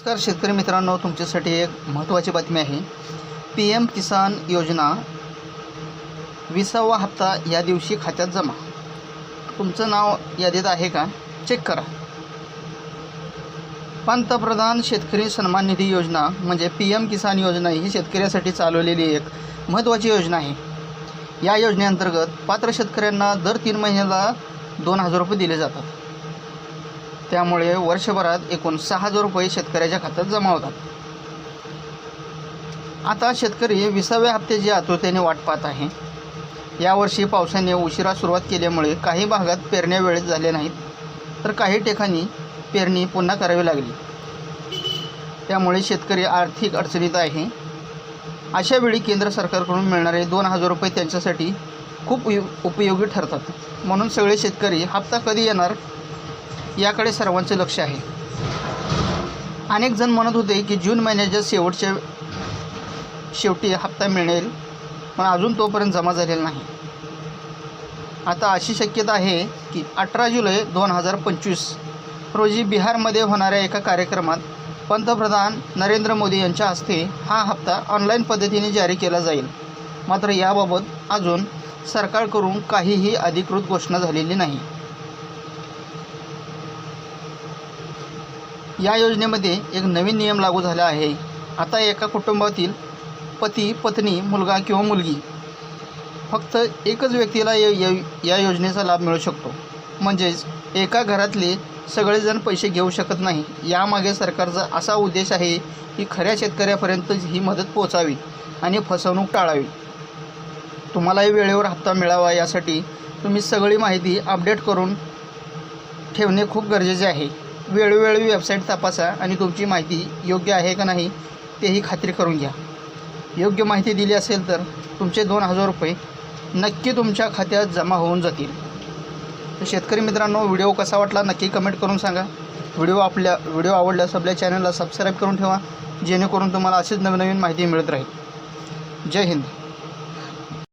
नमस्कार शेतकरी मित्रांनो तुमच्यासाठी एक महत्त्वाची बातमी आहे. पी एम किसान योजना विसावा हप्ता या दिवशी खात्यात जमा. तुमचं नाव यादीत आहे का? चेक करा. पंतप्रधान शेतकरी सन्मान निधी योजना म्हणजे पी एम किसान योजना ही शेतकऱ्यासाठी चालवलेली एक महत्त्वाची योजना आहे. या योजनेअंतर्गत पात्र शेतकऱ्यांना दर तीन महिन्याला दोन हजार रुपये दिले जातात. त्यामुळे वर्षभरात एकूण सहा हजार रुपये शेतकऱ्याच्या खात्यात जमा होतात. आता शेतकरी विसाव्या हप्त्याची आतुरतेने वाट पाहत आहे. यावर्षी पावसाने उशिरा सुरुवात केल्यामुळे काही भागात पेरण्या वेळेत झाल्या नाहीत तर काही ठिकाणी पेरणी पुन्हा करावी लागली. त्यामुळे शेतकरी आर्थिक अडचणीत आहे. अशा वेळी केंद्र सरकारकडून मिळणारे दोन हजार रुपये त्यांच्यासाठी खूप उपयोगी ठरतात. म्हणून सगळे शेतकरी हप्ता कधी येणार याकडे सर्वांचे लक्ष आहे. अनेक जण म्हणत होते की जून महिन्याच्या शेवटच्या शेवटी हप्ता मिळेल पण अजून तोपर्यंत जमा झालेला नाही. आता अशी शक्यता आहे की अठरा जुलै दोन हजार पंचवीस रोजी बिहारमध्ये होणाऱ्या एका कार्यक्रमात पंतप्रधान नरेंद्र मोदी यांच्या हस्ते हा हप्ता ऑनलाईन पद्धतीने जारी केला जाईल. मात्र याबाबत अजून सरकारकडून काहीही अधिकृत घोषणा झालेली नाही. या योजनेमध्ये एक नवीन नियम लागू झाला आहे. आता एका कुटुंबातील पती पत्नी मुलगा किंवा मुलगी फक्त एकच व्यक्तीला या या- या योजनेचा लाभ मिळू शकतो. म्हणजेच एका घरातले सगळेजण पैसे घेऊ शकत नाही. यामागे सरकारचा असा उद्देश आहे की खऱ्या शेतकऱ्यापर्यंत ही मदत पोचावी आणि फसवणूक टाळावी. तुम्हालाही वेळेवर हप्ता मिळावा यासाठी तुम्ही सगळी माहिती अपडेट करून ठेवणे खूप गरजेचे आहे. वेळोवेळी वेबसाईट तपासा आणि तुमची माहिती योग्य आहे का नाही तेही खात्री करून घ्या. योग्य माहिती दिली असेल तर तुमचे दोन हजार रुपये नक्की तुमच्या खात्यात जमा होऊन जातील. तर शेतकरी मित्रांनो व्हिडिओ कसा वाटला नक्की कमेंट करून सांगा. व्हिडिओ आपल्या व्हिडिओ आवडल्यास आपल्या चॅनलला सबस्क्राईब करून ठेवा जेणेकरून तुम्हाला अशीच नवनवीन माहिती मिळत राहील. जय हिंद.